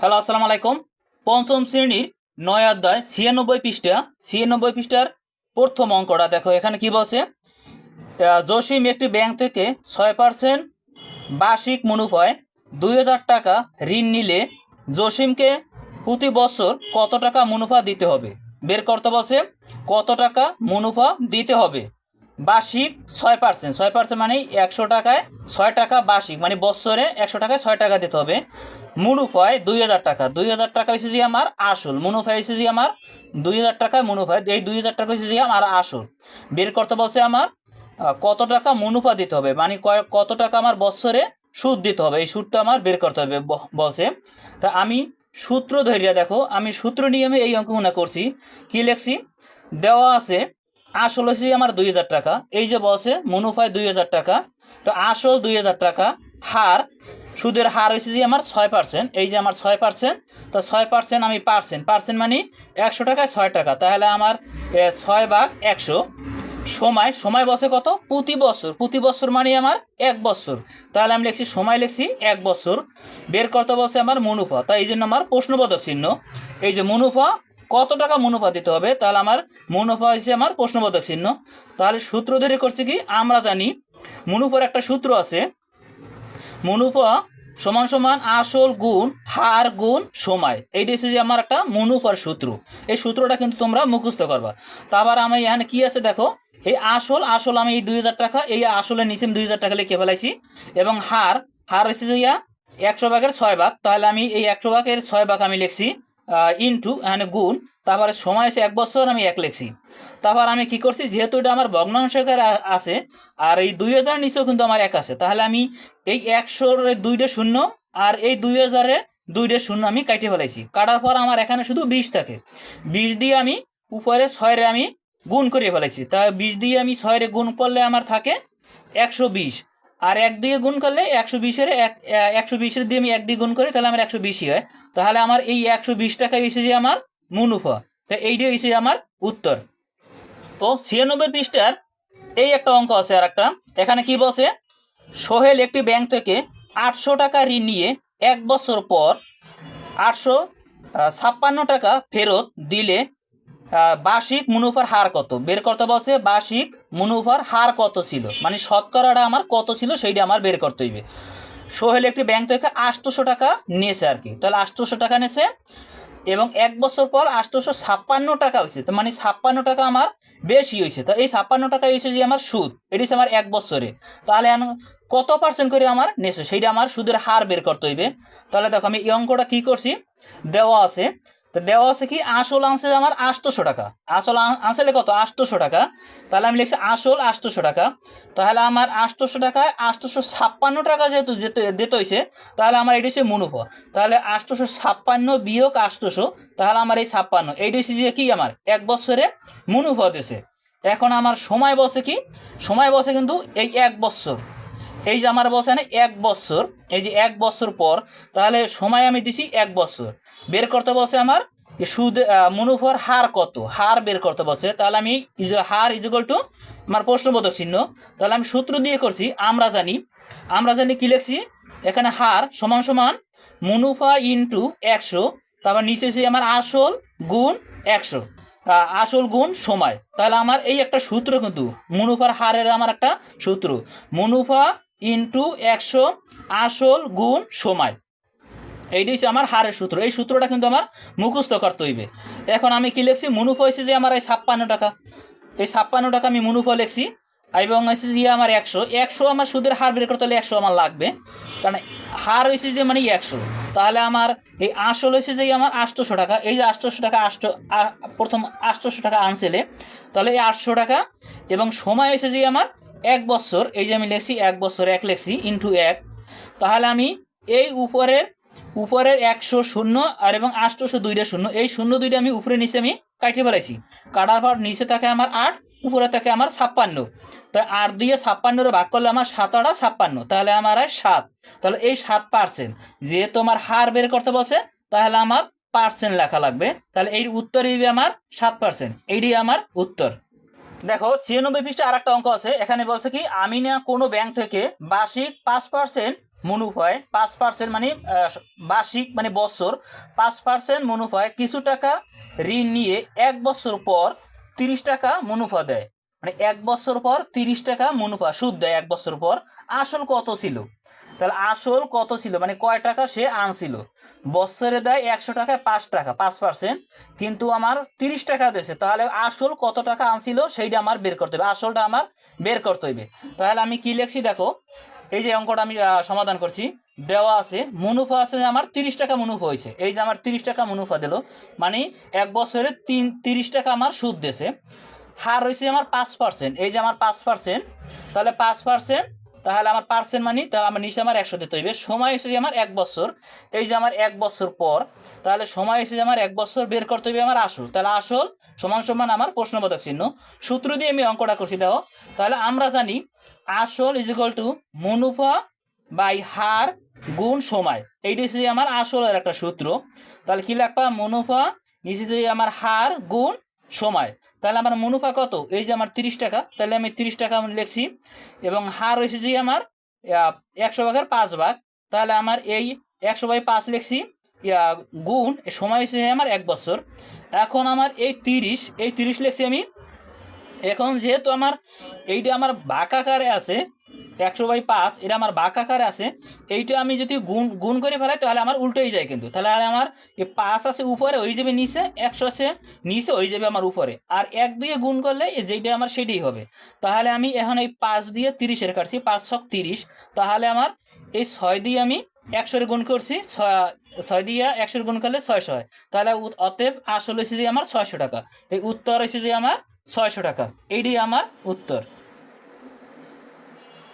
Hello, আসসালামু আলাইকুম। পঞ্চম শ্রেণির নয় অধ্যায় ছিয়ানব্বই পৃষ্ঠা, ছিয়ানব্বই পৃষ্ঠার প্রথম অঙ্কটা। দেখো, এখানে কি বলছে? জসিম একটি ব্যাংক থেকে ছয় পার্সেন্ট বার্ষিক মুনাফায় দুই হাজার টাকা ঋণ নিলে জসিমকে প্রতি বছর কত টাকা মুনাফা দিতে হবে? বের করতে বলছে, কত টাকা মুনাফা দিতে হবে? বার্ষিক ছয় পার্সেন্ট ছয় পার্সেন্ট মানে একশো টাকায় ছয় টাকা বার্ষিক মানে বছরে একশো টাকায় ছয় টাকা দিতে হবে। মুনুফায় দুই হাজার টাকা। দুই হাজার টাকা হয়েছে যে আমার আসল। মুনাফা হয়েছে যে আমার দুই হাজার টাকায় মুনাফায় এই দুই হাজার টাকা হয়েছে যে আমার আসল। বের করতে বলছে আমার কত টাকা মুনাফা দিতে হবে? মানে কত টাকা আমার বছরে সুদ দিতে হবে? এই সুদটা আমার বের করতে হবে বলছে। তা আমি সূত্র ধরিয়া দেখো, আমি সূত্র নিয়মে এই অঙ্কগুলো করছি। কি লেখছি? দেওয়া আছে আসল হচ্ছে আমার দুই হাজার টাকা। এই যে বসে মুনাফায় দুই হাজার টাকা। তো আসল দুই হাজার টাকা। হার, সুদের হার হয়েছে যে আমার ছয় পার্সেন্ট এই যে আমার ছয় পার্সেন্ট তো ছয় পার্সেন্ট আমি পার্সেন্ট পার্সেন্ট মানে একশো টাকায় ছয় টাকা। তাহলে আমার ছয় ভাগ একশো। সময় সময় বসে কত? প্রতি বছর। প্রতি বছর মানে আমার এক বছর। তাহলে আমি লিখছি, সময় লিখছি এক বছর। বের করতে বলছে আমার মুনাফা তাই এই জন্য আমার প্রশ্নবোধক চিহ্ন। এই যে মুনাফা কত টাকা মুনাফা দিতে হবে? তাহলে আমার মুনাফা হয়েছে আমার প্রশ্নবোধক চিহ্ন। তাহলে সূত্র ধরে করছে কি? আমরা জানি মুনাফার একটা সূত্র আছে। মুনাফা সমান সমান আসল গুণ, হার গুণ, সময়। এইটা হচ্ছে যে আমার একটা মুনাফার সূত্র। এই সূত্রটা কিন্তু তোমরা মুখস্থ করবা। তারপর আমি এখানে কি আছে দেখো? এই আসল আসল আমি এই দুই হাজার টাকা, এই আসলের নিচে দুই হাজার টাকা লিখে ফেলাইছি। এবং হার হার হচ্ছে যে ইয়া, একশো ভাগের ছয় ভাগ। তাহলে আমি এই একশো ভাগের ছয় ভাগ আমি লিখছি। ইনটু এখানে গুণ। তারপরে সময় আছে এক বছর, আমি এক লেখছি। তারপর আমি কি করছি, যেহেতু এটা আমার ভগ্নাংশকার আছে, আর এই দুই হাজার নিচেও কিন্তু আমার এক আছে। তাহলে আমি এই একশোর দুইটা শূন্য আর এই দুই হাজারে দুইটা শূন্য আমি কাটে ফেলাইছি। কাটার পর আমার এখানে শুধু বিশ থাকে। বিশ দিয়ে আমি উপরে ছয়রে আমি গুণ করে ফেলাইছি। তা বিশ দিয়ে আমি ছয়রে গুণ করলে আমার থাকে একশো বিশ। আর এক দিয়ে গুণ করলে একশো বিশের এক একশো বিশের দিয়ে আমি এক দিয়ে গুণ করি, তাহলে আমার একশো বিশই হয়। তাহলে আমার এই একশো বিশ টাকা এসে যে আমার মুনুফা। তো এইটাই এসে আমার উত্তর। তো ছিয়ানব্বই পৃষ্ঠার এই একটা অঙ্ক আছে আর একটা এখানে কি বলছে? সোহেল একটি ব্যাংক থেকে আটশো টাকা ঋণ নিয়ে এক বছর পর আটশো ছাপ্পান্ন টাকা ফেরত দিলে বার্ষিক মুনাফার হার কত? বের করতে বলছে বার্ষিক মুনাফার হার কত ছিল? মানে শতকরাটা আমার কত ছিল সেইটা আমার বের করতে হইবে। সোহেল একটি ব্যাংক থেকে আটশোশো টাকা নিয়েছে আর কি। তাহলে আটশোশো টাকা নিয়েছে এবং এক বছর পর আটশোশো ছাপ্পান্ন টাকা হয়েছে। তো মানে ছাপ্পান্ন টাকা আমার বেশি হয়েছে। তো এই ছাপ্পান্ন টাকা হয়েছে যে আমার সুদ, এটি আমার এক বছরে। তাহলে কত পার্সেন্ট করে আমার নেছে সেইটা আমার সুদের হার বের করতে হইবে। তাহলে দেখো আমি এই অঙ্কটা কী করছি? দেওয়া আছে। তো দেওয়া আছে কি, আসল আনছে আমার আটশোশো টাকা। আসল আন- কত? আটশোশো টাকা। তাহলে আমি লিখছি আসল আটশোশো টাকা। তাহলে আমার আটশোশো টাকায় আটশোশো ছাপ্পান্ন টাকা যেহেতু দিতে হয়েছে তাহলে আমার এটি হচ্ছে মুনুফা তাহলে আটশোশো ছাপ্পান্ন বিয়োগ আটশোশো তাহলে আমার এই ছাপ্পান্ন। এইটি হচ্ছে যে কি আমার? এক বছরে মুনুফা দিছে। এখন আমার সময় বসে কি? সময় বসে কিন্তু এই এক বছর। এই যে আমার বসে না, এক বছর, এই যে এক বছর পর, তাহলে সময় আমি দিছি এক বছর। বের করতে বসে আমার সুদ মুনাফার হার কত? হার বের করতে বসে তাহলে আমি ইজ, হার ইজুগল টু আমার প্রশ্নবোধক চিহ্ন, তাহলে আমি সূত্র দিয়ে করছি, আমরা জানি আমরা জানি কি লিখছি? এখানে হার সমান সমান মুনাফা ইন্টু একশো, তারপর নিচে আমার আসল গুণ একশো আসল গুণ সময়। তাহলে আমার এই একটা সূত্র কিন্তু, মুনাফার হারের আমার একটা সূত্র। মুনাফা ইন্টু একশো আসল গুণ সময়। এইটাই হচ্ছে আমার হারের সূত্র। এই সূত্রটা কিন্তু আমার মুখস্থ করতে হইবে। এখন আমি কি লিখছি? মুনুফা হয়েছে যে আমার এই ছাপ্পান্ন টাকা। এই ছাপ্পান্ন টাকা আমি মুনুফা লিখছি। এবং হচ্ছে যে আমার একশো। একশো আমার সুদের হার বের করতে হলে একশো আমার লাগবে। কারণ হার হয়েছে যে মানে একশো। তাহলে আমার এই আসল হয়েছে যে আমার আটশোশো টাকা। এই যে আটশোশো টাকা আষ্ট প্রথম আটশোশো টাকা আনছেলে তাহলে এই আটশো টাকা এবং সময় হয়েছে যে আমার এক বছর, এই যে আমি লেখছি এক বছর, এক লিখছি ইন্টু এক, তাহলে আমি এই উপরের উপরের একশো শূন্য আর এবং আটশোশো দুইটা শূন্য, এই শূন্য দুইটা আমি উপরে নিচে আমি কাটিয়ে ফেলাইছি। কাটার পর নিচে থাকে আমার আট, উপরে থাকে আমার ছাপ্পান্ন। তাই আট দিয়ে ছাপ্পান্নরে ভাগ করলে আমার সাত আটা ছাপ্পান্ন, তাহলে আমার হয় সাত। তাহলে এই সাত পার্সেন্ট যেহেতু আমার হার বের করতে বলছে, তাহলে আমার পার্সেন্ট লেখা লাগবে। তাহলে এই উত্তর আমার সাত পার্সেন্ট এইটি আমার উত্তর। দেখো, ছিয়ানব্বই পৃষ্ঠে আর একটা অঙ্ক আছে। এখানে বলছে কি আমি না কোনো ব্যাংক থেকে বার্ষিক পাঁচ পার্সেন্ট মুনাফায় পাঁচ পার্সেন্ট মানে বার্ষিক মানে বছর। পাঁচ পার্সেন্ট মুনাফায় কিছু টাকা ঋণ নিয়ে এক বছর পর তিরিশ টাকা মুনাফা দেয়। মানে এক বছর পর তিরিশ টাকা মুনাফা সুদ দেয় এক বছর পর। আসল কত ছিল? তাহলে আসল কত ছিল? মানে কয় টাকা সে আনছিল? বছরে দেয় একশো টাকায় পাঁচ টাকা, পাঁচ পার্সেন্ট কিন্তু আমার তিরিশ টাকা দিয়েছে। তাহলে আসল কত টাকা আনছিল সেইটা আমার বের করতে হবে। আসলটা আমার বের করতে হবে। তাহলে আমি কি লিখছি দেখো? এই যে অঙ্কটা আমি সমাধান করছি। দেওয়া আছে, মুনাফা আছে যে আমার তিরিশ টাকা মুনাফা হয়েছে। এই যে আমার তিরিশ টাকা মুনাফা দিল। মানে এক বছরে তিন, তিরিশ টাকা আমার সুদ দিয়েছে। হার হয়েছে আমার পাঁচ পার্সেন্ট এই যে আমার পাঁচ পার্সেন্ট তাহলে পাঁচ পার্সেন্ট তাহলে আমার পার্সেন্ট মানি তাহলে আমার নিচে আমার একশো দিতে হইবে। সময় যে আমার এক বছর। এই যে আমার এক বছর পর, তাহলে সময় যে আমার এক বছর বের করতে হইবে আমার আসল। তাহলে আসল সমান সমান আমার প্রশ্নবোধক চিহ্ন। সূত্র দিয়ে আমি অঙ্কটা করছি, দেখো। তাহলে আমরা জানি আসল ইজ ইকুয়াল টু মুনাফা বাই হার গুণ সময়। এইটা হচ্ছে আমার আসলের একটা সূত্র। তাহলে কি লাগবা মুনাফা, নিচে যে আমার হার গুণ সময়। তাহলে আমার মুনাফা কত? এই যে আমার তিরিশ টাকা, তাহলে আমি তিরিশ টাকা আমি লিখছি। এবং হার হয়েছে যে আমার একশো ভাগের পাঁচ ভাগ, তাহলে আমার এই একশো বাই পাঁচ লিখছি গুণ সময় হয়েছে আমার এক বছর। এখন আমার এই তিরিশ এই তিরিশ লিখছি আমি এখন যেহেতু আমার এইটা আমার বাঁক আকারে আছে, একশো বাই পাঁচ, এটা আমার বাঁক আকারে আছে, এইটা আমি যদি গুণ গুণ করে ফেলাই তাহলে আমার উল্টোই যায় কিন্তু। তাহলে আমার এই পাঁচ আছে উপরে হয়ে যাবে নিচে, একশো আছে নিচে হয়ে যাবে আমার উপরে। আর এক দিয়ে গুণ করলে যেইটা আমার সেটাই হবে। তাহলে আমি এখন এই পাঁচ দিয়ে তিরিশের কাটছি, পাঁচ ছক তিরিশ। তাহলে আমার এই ছয় দিয়ে আমি একশোর গুণ করছি, ছয় ছয় দিয়ে একশোর গুণ করলে ছয়শো হয়। তাহলে অতএব আসল হয়েছে যে আমার ছয়শো টাকা। এই উত্তর হয়েছে যে আমার ছয়শো টাকা। এইটাই আমার উত্তর।